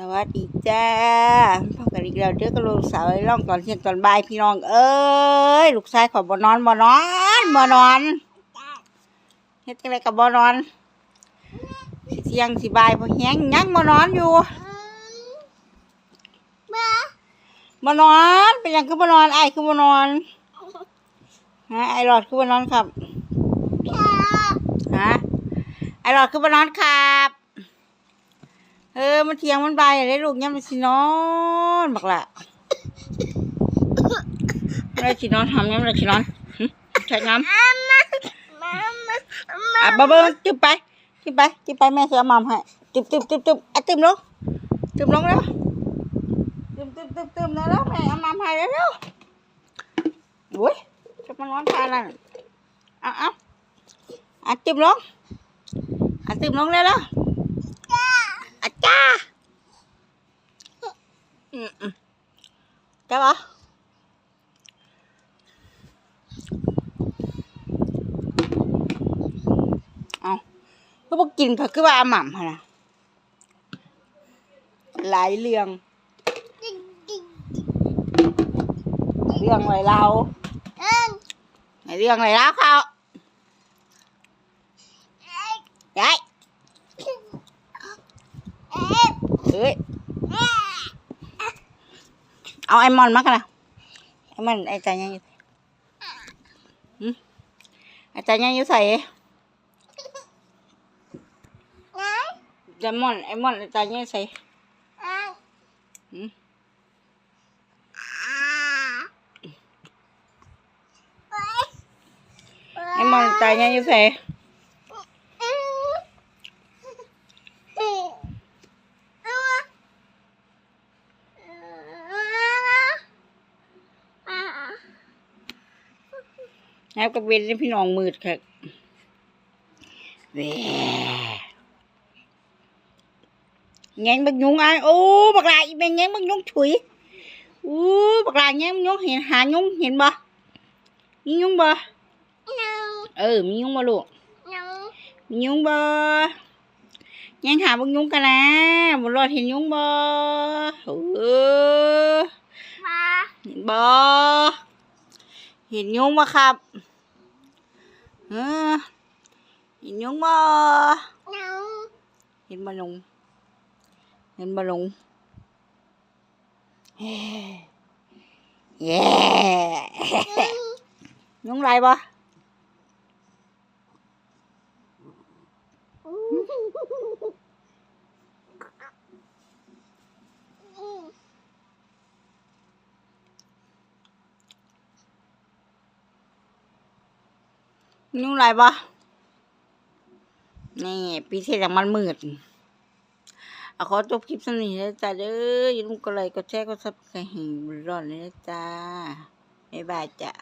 สวัสดีจ้าพ่อกันอีกแล้วเด้อกับลูกสาวไอ้ร่องตอนเที่ยงตอนบ่ายพี่น้อง เอ้ยลูกชายขอบ่นอนบ่นอนบ่นอนเฮ็ดจังไดกับบ่นอนสิเที่ยงสิบ่ายบ่แฮงยังบ่นอนอยู่บ่นอนเป็นหยังคือบ่นอนไอ้คือบ่นอนฮะไอ้หลอดคือบ่นอนครับฮะไอ้หลอดคือบ่นอนครับ เออ มันเที่ยงมันบ่ายได้ลูกยังมันสินอนบักละอะไรสินอนทำยังไงสินอนหึใช้น้ำอะบ้าบ้าจิ้มไปจิ้มไปจิ้มไปแม่เสียมัมให้จิ้มจิ้มจิ้มจิ้มอะจิ้มลงจิ้มลงแล้วจิ้มจิ้มจิ้มจิ้มแล้วแม่เอามัมให้แล้วเร็วโอ้ยจะมานอนทานอะไรเอาเอาอะจิ้มลงอะจิ้มลงแล้วแล้วอา จ้าอืมอืมจ้าปะเอาก็บอกกินเขาคือว่าอาหม่ำหั่นนะหลายเรื่อง เรื่องอะไรเราไหนเรื่องอะไรแล้วเขายาย เอ้ยเอาไอมอนมากันนะไอมอนไอใจยังอยู่หืมไอใจยังอยู่ใส่ไอมอ นไอมอนไอใจยังอยู่ใส่หืมไอมอนไอใจยังอยู่ใส่แล้วก็เป็นพี่น้องมืดค่ะแหวแงงบักยุงอะโอ้บักลาอีแมงแงงบักยุงฉุยอู้บักลาแงงบักยุงเห็นหายุงเห็นบ่มียุงบ่เออมียุงบ่ลูกมียุงบ่แงงหาบักยุงกันนะบ่รอดเห็นยุงบ่เออเห็นบ่เห็นยุงบ่ครับ เออเห็นยุงบ่เห็นบ่ลุงเห็ นิ้วไรบ่นี่ปีเทศอย่างมันมืดเอาขอจบคลิปสนิทแล้วจ้าเด้ออย่าลืมกดไลค์กดแชร์กดซับสไครต์ให้ร้อนเลยนะจ้าบ๊ายบายจ้ะ